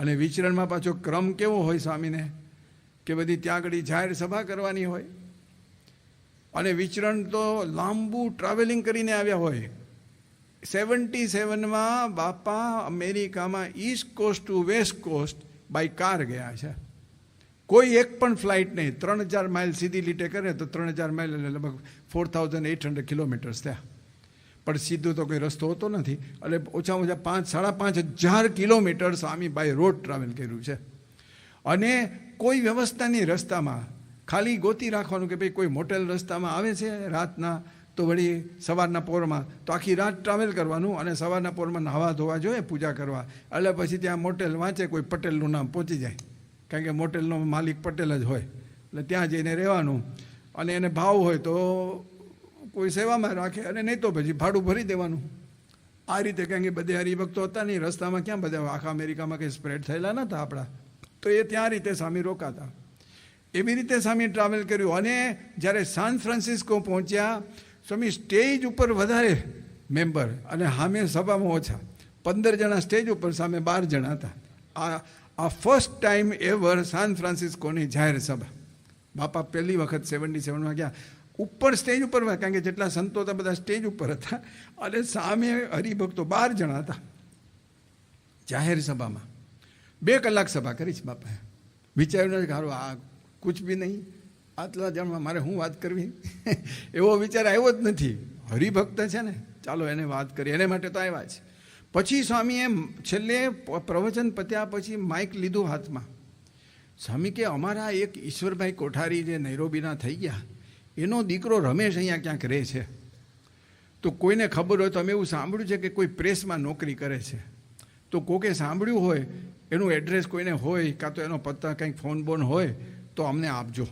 અને વિચરણમાં પાછો ક્રમ કેવો હોય સ્વામીને? કે બધી ત્યાં આગળ જાહેર સભા કરવાની હોય? અને વિચરણ તો લાંબુ ટ્રાવેલિંગ કરીને આવ્યા હોય. સેવન્ટી સેવનમાં બાપા અમેરિકામાં east coast to west coast by car ગયા છે. કોઈ એક પણ ફ્લાઇટ નહીં. ત્રણ હજાર માઇલ સીધી લીટે કરે તો ત્રણ હજાર માઇલ એટલે લગભગ four thousand eight hundred kilometres થયા. પણ સીધું તો કોઈ રસ્તો હોતો નથી. એટલે ઓછામાં ઓછા પાંચ, સાડા પાંચ હજાર kilometre Swami by road travel કર્યું છે. અને કોઈ વ્યવસ્થા નહીં રસ્તામાં ખાલી ગોતી રાખવાનું કે ભાઈ કોઈ મોટેલ રસ્તામાં આવે છે રાતના, તો વળી સવારના પોરમાં તો આખી રાત ટ્રાવેલ કરવાનું અને સવારના પોરમાં નહાવા ધોવા જોઈએ, પૂજા કરવા. એટલે પછી ત્યાં મોટેલ વાંચે, કોઈ પટેલનું નામ પહોંચી જાય. કારણ કે મોટેલનો માલિક પટેલ જ હોય. એટલે ત્યાં જઈને રહેવાનું. અને એને ભાવ હોય તો કોઈ સેવામાં રાખે અને નહીં તો પછી ભાડું ભરી દેવાનું. આ રીતે કારણ કે બધે હરિભક્તો હતા નહીં રસ્તામાં ક્યાં બધા આખા અમેરિકામાં કંઈ સ્પ્રેડ થયેલા નહોતા આપણા. તો એ ત્યાં રીતે સ્વામી રોકાતા. એવી રીતે સ્વામી ટ્રાવેલ કર્યું અને જ્યારે સાન ફ્રાન્સિસ્કો પહોંચ્યા, સ્વામી સ્ટેજ ઉપર વધારે મેમ્બર અને સામે સભામાં ઓછા. પંદર જણા સ્ટેજ ઉપર સામે બાર જણા હતા. આ આ ફર્સ્ટ ટાઈમ એવર સાન ફ્રાન્સિસ્કોની જાહેર સભા. બાપા પહેલી વખત સેવન્ટી સેવનમાં ગયા. ઉપર સ્ટેજ ઉપર કારણ કે જેટલા સંતો હતા બધા સ્ટેજ ઉપર હતા. અને સામે હરિભક્તો બાર જણા હતા. જાહેર સભામાં. બે કલાક સભા કરી છે બાપાએ. વિચાર્યું નથી કારો આ કુછ બી નહીં. આટલા જણમાં મારે શું વાત કરવી? એવો વિચાર આવ્યો જ નથી. હરિભક્ત છે ને, ચાલો એને વાત કરીએ. એને માટે તો આવ્યા છે પછી સ્વામીએ છેલ્લે પ્રવચન પત્યા પછી માઇક લીધું હાથમાં. સ્વામી કે, અમારા એક ઈશ્વરભાઈ કોઠારી જે નૈરોબીના થઈ ગયા એનો દીકરો રમેશ અહીંયા ક્યાંક રહે છે. તો કોઈને ખબર હોય તો અમે એવું સાંભળ્યું છે કે કોઈ પ્રેસમાં નોકરી કરે છે. તો કોકે સાંભળ્યું હોય, એનું એડ્રેસ કોઈને હોય, કાં તો એનો પત્તા કંઈક ફોન બોન હોય, તો અમને આપજો.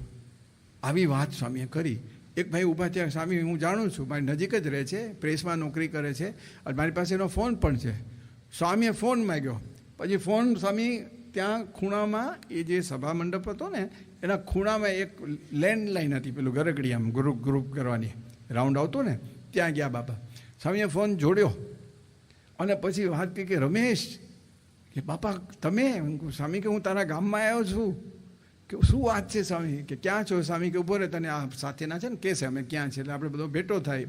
આવી વાત સ્વામીએ કરી. એક ભાઈ ઊભા થયા, સ્વામી, હું જાણું છું, મારી નજીક જ રહે છે, પ્રેસમાં નોકરી કરે છે, અને મારી પાસે એનો ફોન પણ છે. સ્વામીએ ફોન માગ્યો. પછી ફોન સ્વામી ત્યાં ખૂણામાં એ જે સભા મંડપ હતો ને એના ખૂણામાં એક લેન્ડલાઇન હતી પેલું ગરગડી આમ ગ્રુપ ગ્રુપ કરવાની. રાઉન્ડ આવતો ને, ત્યાં ગયા બાપા. સ્વામીએ ફોન જોડ્યો. અને પછી વાત કહી કે, રમેશ, કે બાપા, તમે? સ્વામી, કે હું તારા ગામમાં આવ્યો છું. કે, શું વાત છે સ્વામી? કે ક્યાં છો? સ્વામી કે, ઊભો રહે, તને આ સાથેના છે ને, કે અમે ક્યાં છે એટલે આપણે બધો ભેટો થાય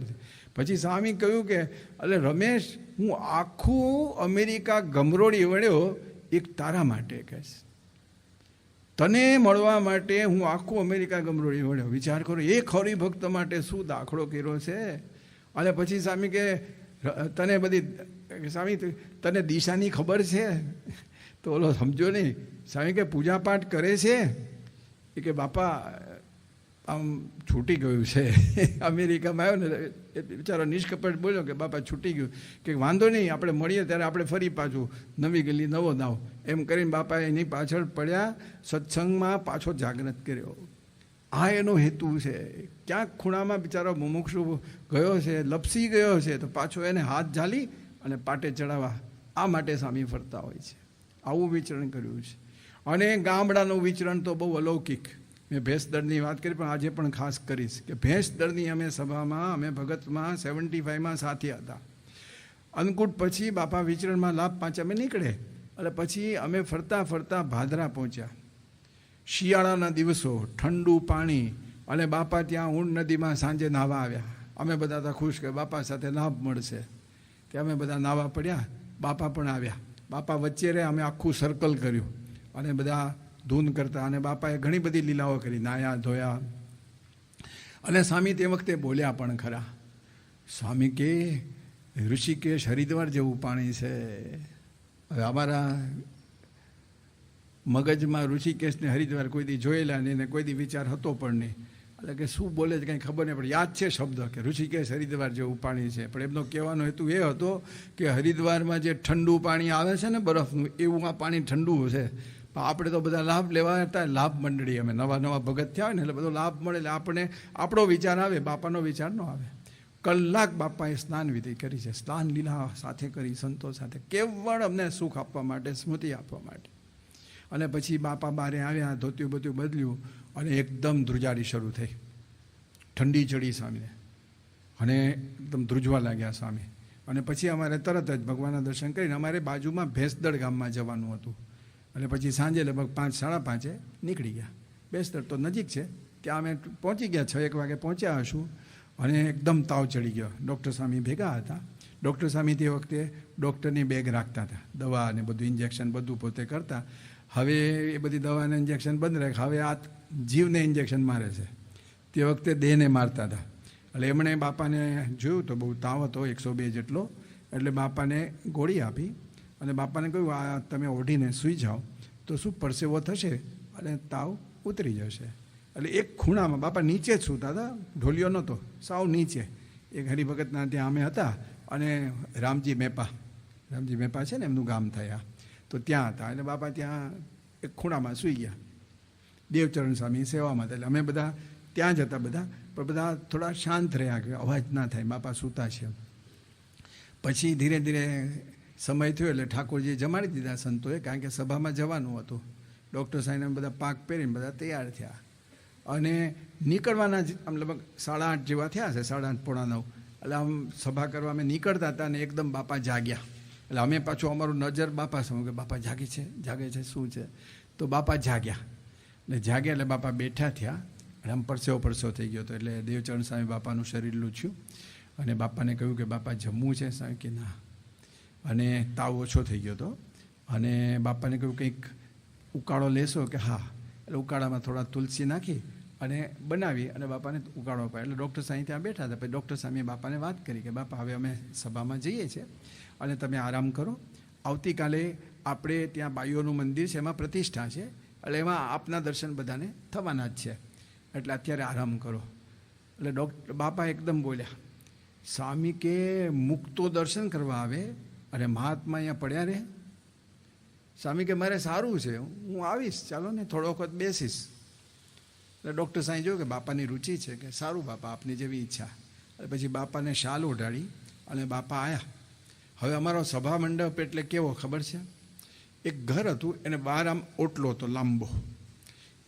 પછી સ્વામી કહ્યું કે એટલે રમેશ, હું આખું અમેરિકા ગમરોડી વળ્યો એક તારા માટે કહે છે તને મળવા માટે હું આખું અમેરિકા ગમરોળી વળ્યો. વિચાર કરો એ ખરી ભક્ત માટે શું દાખલો કર્યો છે? અને પછી સ્વામી કે તને બધી, સ્વામી તને દિશાની ખબર છે? તો ઓલો, સમજો નહીં. સ્વામી કે પૂજા પાઠ કરે છે? કે, બાપા આમ છૂટી ગયું છે. અમેરિકામાં આવ્યો ને બિચારો નિષ્કપટ બોલ્યો કે, બાપા, છૂટી ગયું. કે, વાંધો નહીં, આપણે મળીએ ત્યારે આપણે ફરી પાછું નવી ગલી, નવો દાવ એમ કરીને બાપા એની પાછળ પડ્યા, સત્સંગમાં પાછો જાગૃત કર્યો. આ એનો હેતુ છે. ક્યાંક ખૂણામાં બિચારો મુમુક્ષુ ગયો છે, લપસી ગયો છે, તો પાછો એને હાથ ઝાલી અને પાટે ચડાવવા. આ માટે સામી ફરતા હોય છે. આવું વિચરણ કર્યું છે. અને ગામડાનું વિચરણ તો બહુ અલૌકિક. મેં ભેંસદળની વાત કરી, પણ આજે પણ ખાસ કરીશ કે ભેંસદળની અમે સભામાં, અમે ભગતમાં સેવન્ટી ફાઈવમાં સાથી હતા. અન્નકૂટ પછી બાપા વિચરણમાં લાભ પાંચ અમે નીકળે એટલે પછી અમે ફરતા ફરતા ભાદરા પહોંચ્યા. શિયાળાના દિવસો, ઠંડુ પાણી અને બાપા ત્યાં ઊંડ નદીમાં સાંજે નાહવા આવ્યા. અમે બધા હતા ખુશ કે બાપા સાથે લાભ મળશે. કે અમે બધા નાહવા પડ્યા. બાપા પણ આવ્યા. બાપા વચ્ચે રહે અમે આખું સર્કલ કર્યું. અને બધા ધૂન કરતા અને બાપાએ ઘણી બધી લીલાઓ કરી, નાયા, ધોયા. અને સ્વામી તે વખતે બોલ્યા પણ ખરા, સ્વામી કે, ઋષિકેશ હરિદ્વાર જેવું પાણી છે. હવે અમારા મગજમાં ઋષિકેશને હરિદ્વાર કોઈ દી જોયેલા નહીં ને કોઈ દી વિચાર હતો પણ નહીં. એટલે કે શું બોલે છે કંઈ ખબર નહીં, પણ યાદ છે શબ્દ કે ઋષિકેશ હરિદ્વાર જેવું પાણી છે. પણ એમનો કહેવાનો હેતુ એ હતો કે હરિદ્વારમાં જે ઠંડુ પાણી આવે છે ને બરફનું, એવું આ પાણી ઠંડુ છે. આપણે તો બધા લાભ લેવા હતા. લાભ મંડળી અમે નવા નવા ભગત થયા હોય ને એટલે બધો લાભ મળે આપણે આપણો વિચાર આવે, બાપાનો વિચાર ન આવે. કલાક બાપાએ સ્નાન વિધિ કરી છે. સ્નાન લીલા સાથે કરી, સંતો સાથે. કેવળ અમને સુખ આપવા માટે, સ્મૃતિ આપવા માટે. અને પછી બાપા બારે આવ્યા, ધોત્યું બધું બદલ્યું અને એકદમ ધ્રુજારી શરૂ થઈ. ઠંડી ચડી સ્વામીને. અને એકદમ ધ્રુજવા લાગ્યા સ્વામી. અને પછી અમારે તરત જ ભગવાનના દર્શન કરીને અમારે બાજુમાં ભેંસદળ ગામમાં જવાનું હતું. અને પછી સાંજે લગભગ પાંચ, સાડા પાંચે નીકળી ગયા. બેસ્તર તો નજીક છે. ત્યાં અમે પહોંચી ગયા છ, એક વાગે પહોંચ્યા હશું અને એકદમ તાવ ચડી ગયો. ડૉક્ટર સ્વામી ભેગા હતા. ડૉક્ટર સ્વામી તે વખતે ડૉક્ટરની બેગ રાખતા હતા. દવા અને બધું ઇન્જેક્શન બધું પોતે કરતા. હવે એ બધી દવાને ઇન્જેક્શન બંધ રાખ. હવે આ જીવને ઇન્જેક્શન મારે છે. તે વખતે દેહને મારતા હતા. એટલે એમણે બાપાને જોયું તો બહુ તાવ હતો, એકસો બે જેટલો. એટલે બાપાને ગોળી આપી. અને બાપાને કહ્યું, આ તમે ઓઢીને સૂઈ જાઓ, તો શું પરસેવો થશે અને તાવ ઉતરી જશે? એટલે એક ખૂણામાં બાપા નીચે જ સૂતા હતા, ઢોલિયો નહોતો, સાવ નીચે. એક હરિભગતના ત્યાં અમે હતા અને રામજી મેપા રામજી મેપા છે ને, એમનું ગામ થયા. તો ત્યાં હતા એટલે બાપા ત્યાં એક ખૂણામાં સૂઈ ગયા. દેવચરણ સ્વામી સેવામાં હતા. એટલે અમે બધા ત્યાં જ હતા બધા, પણ બધા થોડા શાંત રહ્યા કે અવાજ ના થાય, બાપા સૂતા છે. પછી ધીરે ધીરે સમય થયો એટલે ઠાકોરજીએ જમાડી દીધા સંતોએ, કારણ કે સભામાં જવાનું હતું. ડૉક્ટર સાહેબ બધા પાક પહેરીને બધા તૈયાર થયા. અને નીકળવાના જ આમ લગભગ સાડા આઠ જેવા થયા છે, સાડા આઠ પોણા નવ. એટલે આમ સભા કરવા અમે નીકળતા હતા અને એકદમ બાપા જાગ્યા. એટલે અમે પાછું અમારું નજર બાપા સમય કે બાપા જાગે છે જાગે છે, શું છે? તો બાપા જાગ્યા. એટલે જાગ્યા એટલે બાપા બેઠા થયા. અને આમ પરસેવો પરસેવો થઈ ગયો હતો. એટલે દેવચરણ સ્વામી બાપાનું શરીર લૂછ્યું. અને બાપાને કહ્યું કે બાપા જમવું છે? સ્વામી કે ના. અને તાવ ઓછો થઈ ગયો હતો. અને બાપાને કહ્યું, કંઈક ઉકાળો લેશો કે હા? એટલે ઉકાળામાં થોડા તુલસી નાખી અને બનાવી અને બાપાને ઉકાળો અપાય. એટલે ડૉક્ટર સાંઈ ત્યાં બેઠા હતા. પછી ડૉક્ટર સામે બાપાને વાત કરી કે, બાપા, હવે અમે સભામાં જઈએ છીએ અને તમે આરામ કરો. આવતીકાલે આપણે ત્યાં બાઈઓનું મંદિર છે, એમાં પ્રતિષ્ઠા છે. એટલે એમાં આપના દર્શન બધાને થવાના જ છે. એટલે અત્યારે આરામ કરો. એટલે ડૉક્ટર બાપા એકદમ બોલ્યા, સ્વામી કે મુક્તો દર્શન કરવા આવે અને મહાત્મા અહીંયા પડ્યા રે. સ્વામી કે મારે સારું છે, હું આવીશ, ચાલો ને થોડો વખત બેસીશ. એટલે ડૉક્ટર સાંઈ જોયું કે બાપાની રુચિ છે કે સારું બાપા, આપની જેવી ઈચ્છા. અને પછી બાપાને શાલ ઓઢાડી અને બાપા આવ્યા હવે અમારો સભા મંડપ એટલે કેવો ખબર છે? એક ઘર હતું, એને બહાર આમ ઓટલો હતો, લાંબો.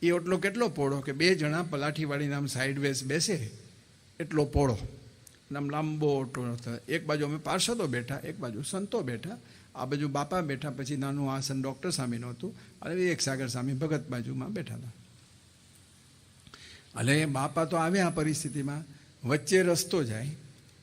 એ ઓટલો કેટલો પોળો કે બે જણા પલાઠીવાળીના આમ સાઈડ વેસ બેસે, એટલો અને આમ લાંબો ઓટો એક બાજુ અમે પાર્ષદો બેઠા, એક બાજુ સંતો બેઠા. આ બાજુ બાપા બેઠા, પછી નાનું આસન ડૉક્ટર સામેનું હતું. અને એક સાગર સામે ભગત બાજુમાં બેઠા હતા. એટલે બાપા તો આવ્યા આ પરિસ્થિતિમાં, વચ્ચે રસ્તો જાય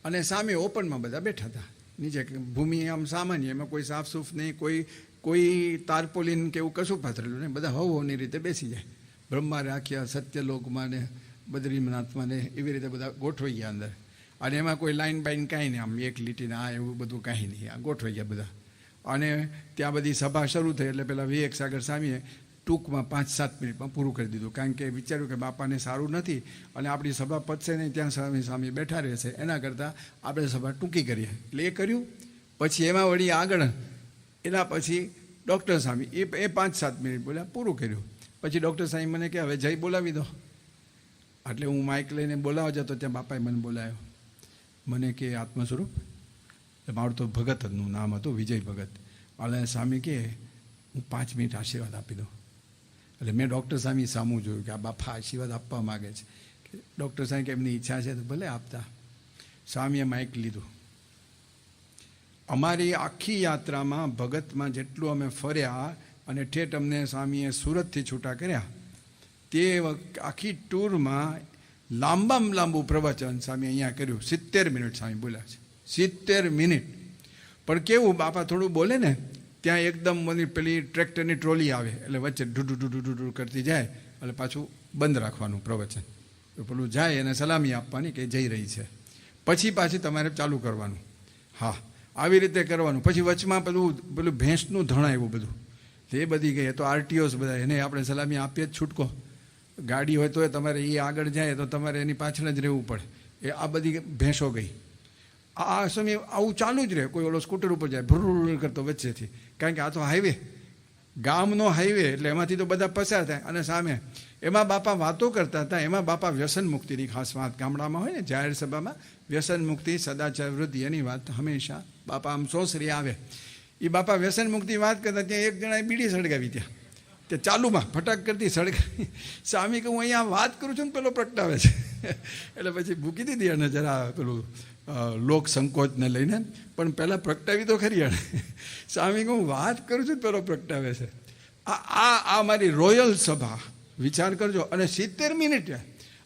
અને સામે ઓપનમાં બધા બેઠા હતા. નીચે ભૂમિ આમ સામાન્ય, એમાં કોઈ સાફ સૂફ નહીં, કોઈ કોઈ તારપોલિન કે એવું કશું પાથરેલું નહીં. બધા હવોની રીતે બેસી જાય. બ્રહ્મા રાખ્યા, સત્યલોકમાં ને બદ્રીનાથમાં ને એવી રીતે બધા ગોઠવાઈ ગયા અંદર. અને એમાં કોઈ લાઈન બાઈન કાંઈ નહીં, આમ એક લીટીને આ એવું બધું કાંઈ નહીં, આ ગોઠવાઈ ગયા બધા. અને ત્યાં બધી સભા શરૂ થઈ એટલે પેલા વિવેક સાગર સ્વામીએ ટૂંકમાં પાંચ સાત મિનિટમાં પૂરું કરી દીધું. કારણ કે વિચાર્યું કે બાપાને સારું નથી અને આપણી સભા પતશે નહીં, ત્યાં સ્વામી સ્વામી બેઠા રહેશે. એના કરતાં આપણે સભા ટૂંકી કરીએ. એટલે એ કર્યું. પછી એમાં વળી આગળ, એના પછી ડૉક્ટર સ્વામી, એ એ પાંચ સાત મિનિટ બોલ્યા, પૂરું કર્યું. પછી ડૉક્ટર સ્વામી મને કે હવે જઈ બોલાવી દો. એટલે હું માઇક લઈને બોલાવવા જતો, ત્યાં બાપાએ મને બોલાવ્યો. મને કે આત્મ સ્વરૂપ મારું તો ભગતનું નામ હતું, વિજય ભગત. એટલે સ્વામી કે, હું પાંચ મિનિટ આશીર્વાદ આપી દઉં. એટલે મેં ડૉક્ટર સ્વામી સામું જોયું કે આ બાપા આશીર્વાદ આપવા માગે છે. કે ડૉક્ટર સ્વામી કે એમની ઈચ્છા છે તો ભલે આપતા. સ્વામીએ માઇક લીધું. અમારી આખી યાત્રામાં ભગતમાં જેટલું અમે ફર્યા અને ઠેઠ અમને સ્વામીએ સુરતથી છૂટા કર્યા, તે આખી ટૂરમાં લાંબામાં લાંબુ પ્રવચન સ્વામી અહીંયા કર્યું. સિત્તેર મિનિટ સ્વામી બોલ્યા છે. સિત્તેર મિનિટ. પણ કેવું, બાપા થોડું બોલે ને, ત્યાં એકદમ મને પેલી ટ્રેક્ટરની ટ્રોલી આવે, એટલે વચ્ચે ઢૂઢું ઢૂઢું ઢૂઢું કરતી જાય, એટલે પાછું બંધ રાખવાનું પ્રવચન. પેલું જાય એને સલામી આપવાની કે જઈ રહી છે. પછી પાછી તમારે ચાલુ કરવાનું. હા, આવી રીતે કરવાનું. પછી વચમાં પેલું પેલું ભેંસનું ધણ આવ્યું બધું. એ બધી ગઈ તો આરટીઓસ બધા, એને આપણે સલામી આપીએ જ છૂટકો. ગાડી હોય તો તમારે એ આગળ જાય તો તમારે એની પાછળ જ રહેવું પડે. એ આ બધી ભેંસો ગઈ. આ સમય આવું ચાલુ જ રહે. કોઈ ઓલો સ્કૂટર ઉપર જાય, ભૂર કરતો વચ્ચેથી. કારણ કે આ તો હાઈવે ગામનો હાઈવે એટલે એમાંથી તો બધા પસાર થાય. અને સામે એમાં બાપા વાતો કરતા હતા. એમાં બાપા વ્યસન મુક્તિની ખાસ વાત ગામડામાં હોય ને, જાહેર સભામાં, વ્યસન મુક્તિ, સદાચાર વૃદ્ધિ, એની વાત હંમેશા બાપા આમ સોસરી આવે. એ બાપા વ્યસન મુક્તિ વાત કરતા ત્યાં એક જણાએ બીડી સળગાવી ત્યાં. કે ચાલુમાં ફટાક કરતી સડક સ્વામી કે હું અહીંયા વાત કરું છું ને પેલો પ્રગટાવે છે. એટલે પછી મૂકી દીધી અને જરા પેલું લોક સંકોચને લઈને, પણ પહેલાં પ્રગટાવી તો ખરી એણે. સ્વામી કે હું વાત કરું છું ને પેલો પ્રગટાવે છે. આ આ આ મારી રોયલ સભા, વિચાર કરજો. અને સિત્તેર મિનિટે,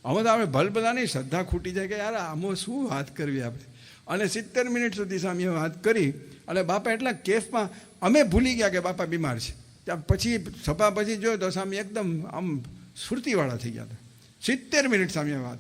હવે તો આપણે ભલભલાની શ્રદ્ધા ખૂટી જાય કે યાર આમાં શું વાત કરવી આપણે? અને સિત્તેર મિનિટ સુધી સામે વાત કરી. અને બાપા એટલા કેફમાં, અમે ભૂલી ગયા કે બાપા બીમાર છે. પછી સભા પછી જોયું તો સ્વામી એકદમ આમ સ્ફૂર્તિવાળા થઈ ગયા હતા. સિત્તેર મિનિટ સામે વાત